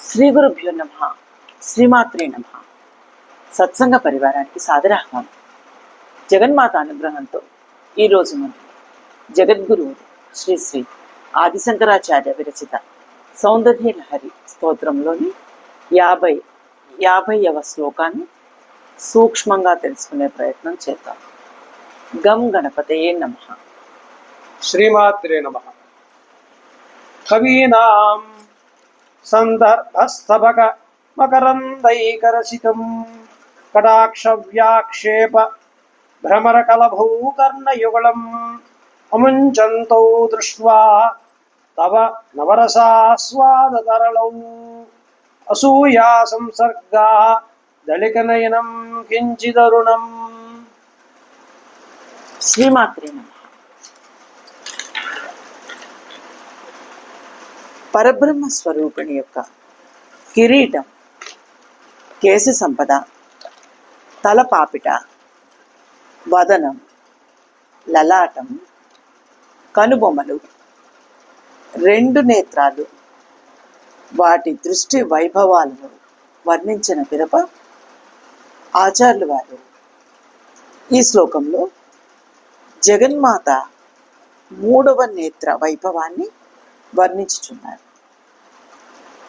శ్రీ గురుభ్యో నమ. శ్రీమాత్రే నమ. సత్సంగ పరివారానికి సాదరాహ్వానం. జగన్మాత అనుగ్రహంతో ఈరోజు మనం జగద్గురువు శ్రీ శ్రీ ఆదిశంకరాచార్య విరచిత సౌందర్య లహరి స్తోత్రంలోని యాభై యాభైవ శ్లోకాన్ని సూక్ష్మంగా తెలుసుకునే ప్రయత్నం చేద్దాం. గం గణపతయే నమ. శ్రీమాత్రే నమ. కవీనాం సందర్భస్తభక మకరందైకరసికం కటాక్ష వ్యాక్షేప భ్రమరకలభూకర్ణయుగళం అముంచంతో దృష్ట్వా తవ నవరసాస్వాదతరళౌ అసూయా సంసర్గా దళికనయనం కించిదరుణం. శ్రీమాత్రే నమ. పరబ్రహ్మ స్వరూపిణి యొక్క కిరీటం కేశ సంపద తలపాపిట వదనం లలాటం కనుబొమ్మలు రెండు నేత్రాలు వాటి దృష్టి వైభవాలను వర్ణించిన పిదప ఆచార్యులు వారు. ఈ శ్లోకంలో జగన్మాత మూడవ నేత్ర వైభవాన్ని వర్ణించుచున్నారు.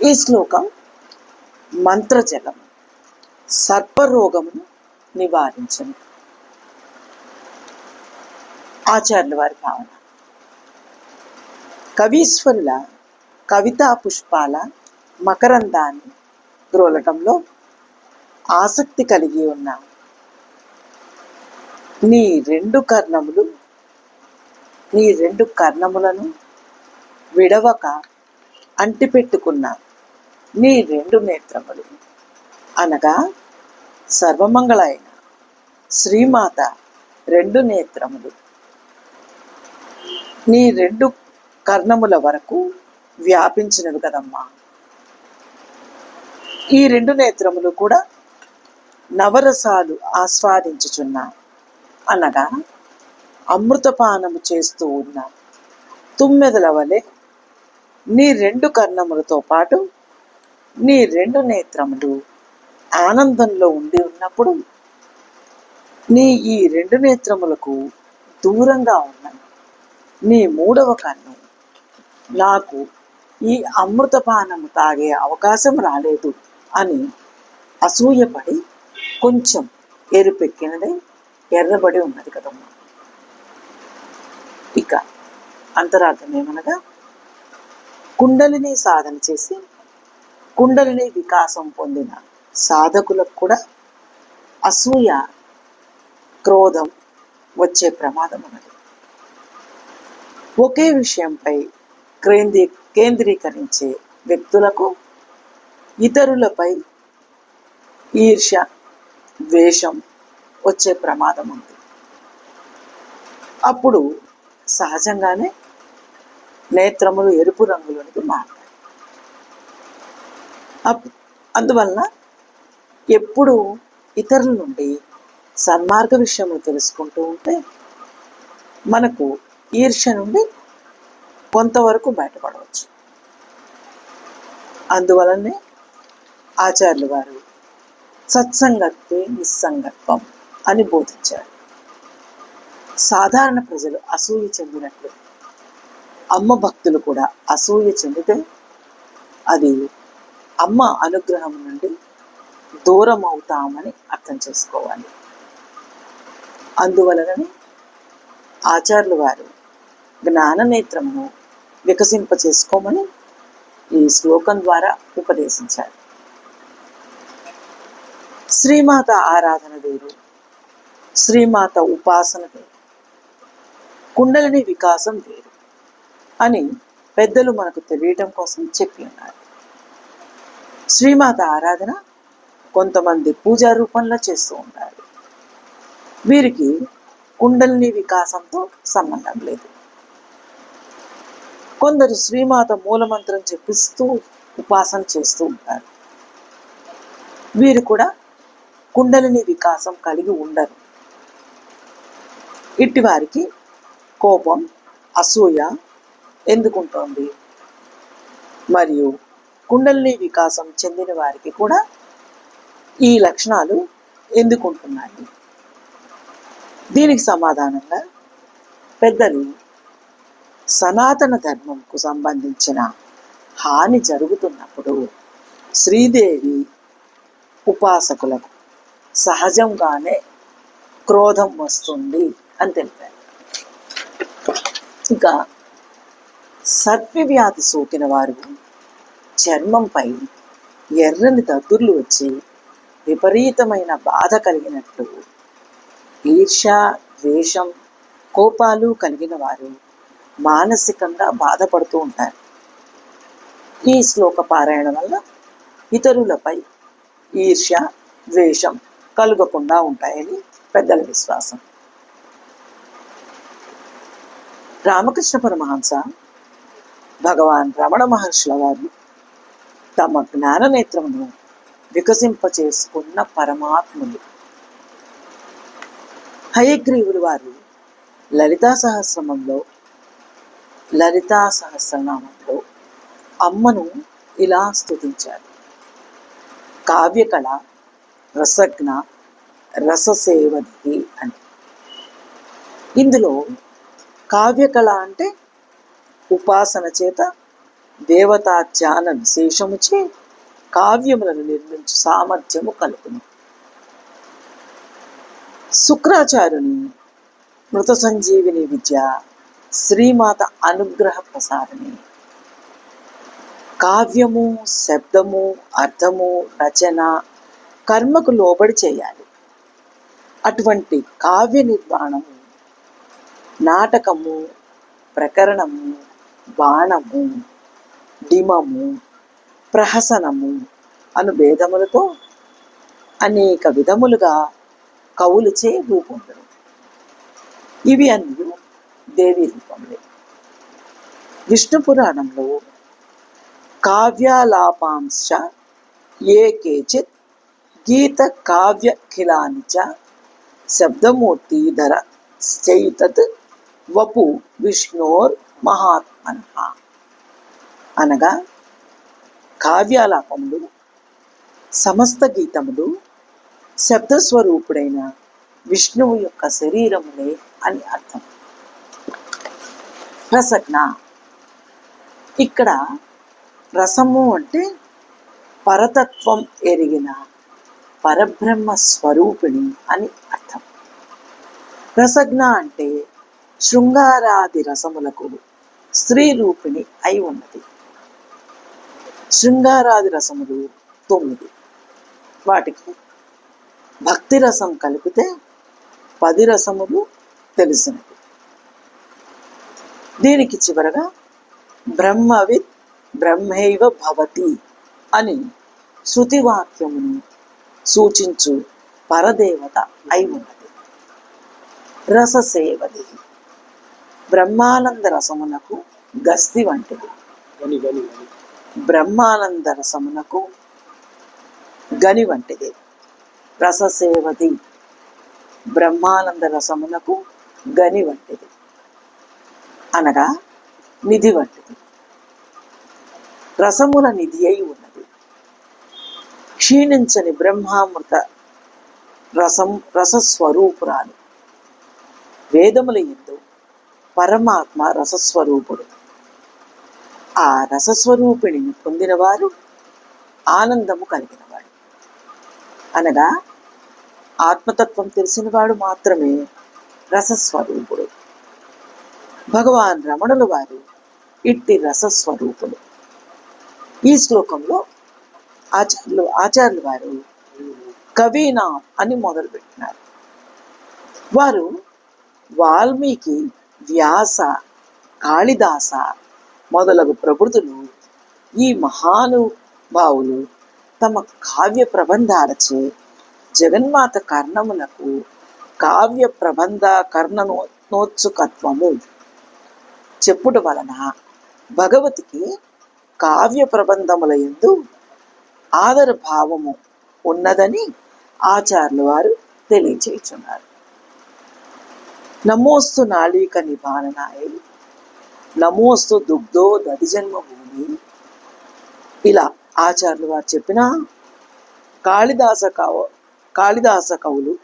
ఈ శ్లోకం మంత్రజలం సర్పరోగమును నివారించను. ఆచార్యుల వారి భావన. కవీశ్వరుల కవితా పుష్పాల మకరందాన్ని ద్రోలటంలో ఆసక్తి కలిగి ఉన్న నీ రెండు కర్ణములు నీ రెండు కర్ణములను విడవక అంటిపెట్టుకున్న నీ రెండు నేత్రములు. అనగా సర్వమంగళ అయిన శ్రీమాత రెండు నేత్రములు. నీ రెండు కర్ణముల వరకు వ్యాపించినవి కదమ్మా. ఈ రెండు నేత్రములు కూడా నవరసాలు ఆస్వాదించుచున్న అనగా అమృతపానము చేస్తూ ఉన్న తుమ్మెదల వలె నీ రెండు కర్ణములతో పాటు నీ రెండు నేత్రములు ఆనందంలో ఉండి ఉన్నప్పుడు నీ ఈ రెండు నేత్రములకు దూరంగా ఉన్న నీ మూడవ కన్ను నాకు ఈ అమృతపానము తాగే అవకాశం రాలేదు అని అసూయపడి కొంచెం ఎరుపెక్కినదే ఎర్రబడి ఉన్నది కదమ్మా. ఇక అంతరార్థం ఏమనగా కుండలిని సాధన చేసి కుండలిని వికాసం పొందిన సాధకులకు కూడా అసూయ క్రోధం వచ్చే ప్రమాదం ఉన్నది. ఒకే విషయంపై కేంద్రీ కేంద్రీకరించే వ్యక్తులకు ఇతరులపై ఈర్ష్య ద్వేషం వచ్చే ప్రమాదం ఉంది. అప్పుడు సహజంగానే నేత్రములు ఎరుపు రంగులోనికి మారుతాయి అప్ అందువలన ఎప్పుడు ఇతరుల నుండి సన్మార్గ విషయంలో తెలుసుకుంటూ ఉంటే మనకు ఈర్ష్య నుండి కొంతవరకు బయటపడవచ్చు. అందువలనే ఆచార్యులు వారు సత్సంగత్వే నిస్సంగత్వం అని బోధించారు. సాధారణ ప్రజలు అసూయ చెందినట్లు అమ్మ భక్తులు కూడా అసూయ చెందితే అది అమ్మ అనుగ్రహం నుండి దూరం అవుతామని అర్థం చేసుకోవాలి. అందువలననే ఆచార్యులు వారు జ్ఞాన నేత్రమును వికసింప చేసుకోమని ఈ శ్లోకం ద్వారా ఉపదేశించారు. శ్రీమాత ఆరాధన వేరు శ్రీమాత ఉపాసన వేరు కుండలిని వికాసం వేరు. అని పెద్దలు మనకు తెలియటం కోసం చెప్పి ఉన్నారు. శ్రీమాత ఆరాధన కొంతమంది పూజా రూపంలో చేస్తూ ఉంటారు వీరికి కుండలిని వికాసంతో సంబంధం లేదు. కొందరు శ్రీమాత మూలమంత్రం చెప్పిస్తూ ఉపాసన చేస్తూ ఉంటారు. వీరు కూడా కుండలిని వికాసం కలిగి ఉండరు. ఇట్టి వారికి కోపం అసూయ ఎందుకుంటోంది? మరియు కుండలిని వికాసం చెందిన వారికి కూడా ఈ లక్షణాలు ఎందుకుంటున్నాయి? దీనికి సమాధానంగా పెద్దలు సనాతన ధర్మంకు సంబంధించిన హాని జరుగుతున్నప్పుడు శ్రీదేవి ఉపాసకులకు సహజంగానే క్రోధం వస్తుంది అని తెలిపారు. ఇంకా సర్పవ్యాధి సోకిన వారు చర్మంపై ఎర్రని దద్దుర్లు వచ్చి విపరీతమైన బాధ కలిగినట్లు ఈర్ష ద్వేషం కోపాలు కలిగిన వారు మానసికంగా బాధపడుతూ ఉంటారు. ఈ శ్లోక పారాయణ వల్ల ఇతరులపై ఈర్ష్య ద్వేషం కలుగకుండా ఉంటాయని పెద్దల విశ్వాసం. రామకృష్ణ పరమహంస భగవాన్ రమణ మహర్షుల వారు తమ జ్ఞాన నేత్రమును వికసింపచేసుకున్న పరమాత్ములు. హయగ్రీవులు వారు లలితా సహస్రమంలో లలితా సహస్రనామంలో అమ్మను ఇలా స్థుతించారు కావ్యకళ రసజ్ఞ రససేవది అని. ఇందులో కావ్యకళ అంటే ఉపాసన చేత దేవతా ధ్యాన విశేషముచే కావ్యములను నిర్మించు సామర్థ్యము కలుగును. శుక్రాచార్యుని మృత సంజీవిని విద్య శ్రీమాత అనుగ్రహ ప్రసారమే కావ్యము శబ్దము అర్థము రచన కర్మకు లోబడి చేయాలి. అటువంటి కావ్య నిర్మాణము నాటకము ప్రకరణము బాణము డిమము ప్రహసనము అను భేదములతో అనేక విధములుగా కవులచే రూపొందరు. ఇవి అన్నీ దేవి రూపములే. విష్ణు పురాణంలో కావ్యాలాపాంశ ఏ కేచిత్ గీత కావ్య ఖిలాని చ శబ్దమూర్తి ధర చైతత్ వపు విష్ణోర్ అనహ అనగా కావ్యాలాపములు సమస్త గీతములు శబ్దస్వరూపుడైన విష్ణువు యొక్క శరీరములే అని అర్థం. రసజ్ఞ. ఇక్కడ రసము అంటే పరతత్వం ఎరిగిన పరబ్రహ్మ స్వరూపిణి అని అర్థం. రసజ్ఞ అంటే శృంగారాది రసములకు స్త్రీ రూపిణి అయి ఉన్నది. శృంగారాది రసములు తొమ్మిది. వాటికి భక్తి రసం కలిపితే పది రసములు తెలిసినవి దీనికి చివరగా బ్రహ్మవిత్ బ్రహ్మైవ భవతి అని శృతివాక్యమును సూచించు పరదేవత అయి ఉన్నది. రససేవది. బ్రహ్మానంద రసమునకు గస్తి వంటిది. బ్రహ్మానంద రసమునకు గని వంటిది. రససేవది బ్రహ్మానంద రసమునకు గని వంటిది. అనగా నిధి వంటిది. రసముల నిధి అయి ఉన్నది. క్షీణించని బ్రహ్మామృత రసం రసస్వరూపురాలు వేదముల ఎందు పరమాత్మ రసస్వరూపుడు. ఆ రసస్వరూపిణిని పొందినవారు ఆనందము కలిగినవాడు. అనగా ఆత్మతత్వం తెలిసినవాడు మాత్రమే రసస్వరూపుడు. భగవాన్ రమణుల వారు ఇట్టి రసస్వరూపుడు ఈ శ్లోకంలో ఆచార్యులు ఆచార్యులు వారు కవీనా అని మొదలుపెట్టినారు. వారు వాల్మీకి వ్యాస కాళిదాస మొదలగు ప్రబుద్ధులు ఈ మహానుభావులు తమ కావ్య ప్రబంధాలచే జగన్మాత కర్ణములకు కావ్య ప్రబంధ కర్ణనోత్సుకత్వము చెప్పుట వలన భగవతికి కావ్య ప్రబంధముల ఎందు ఆదర భావము ఉన్నదని ఆచార్యులు వారు తెలియచేయుచున్నారు. నమోస్తు నాళీక నిభాననాయ నమోస్తు దుగ్ధో దధిజన్మ భూమి. ఇలా ఆచార్యులు వారు చెప్పిన కాళిదాస కవ కాళిదాస కవులు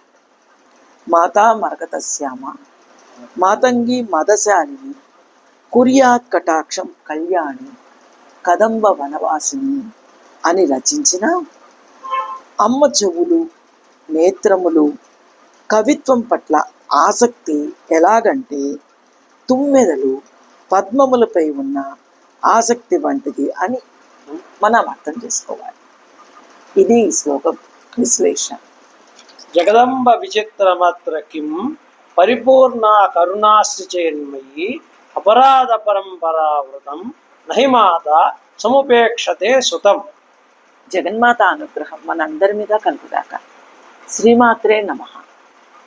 మాతా మరకతశ్యామ మాతంగి మదశాలిని కుర్యాత్ కటాక్షం కళ్యాణి కదంబ వనవాసిని అని రచించిన అమ్మ చెవులు నేత్రములు కవిత్వం పట్ల ఆసక్తి ఎలాగంటే తుమ్మెదలు పద్మములపై ఉన్న ఆసక్తి వంటిది అని మనం అర్థం చేసుకోవాలి. ఇది ఈ శ్లోక విశ్లేషణ. జగదంబ విచిత్రమత్ర కిం పరిపూర్ణ కరుణాశ్చయన్మయి అపరాధ పరంపరావృతం నహిమాత సముపేక్షతే సుతం. జగన్మాత అనుగ్రహం మనందరి మీద కలుగుదాక శ్రీమాత్రే నమః.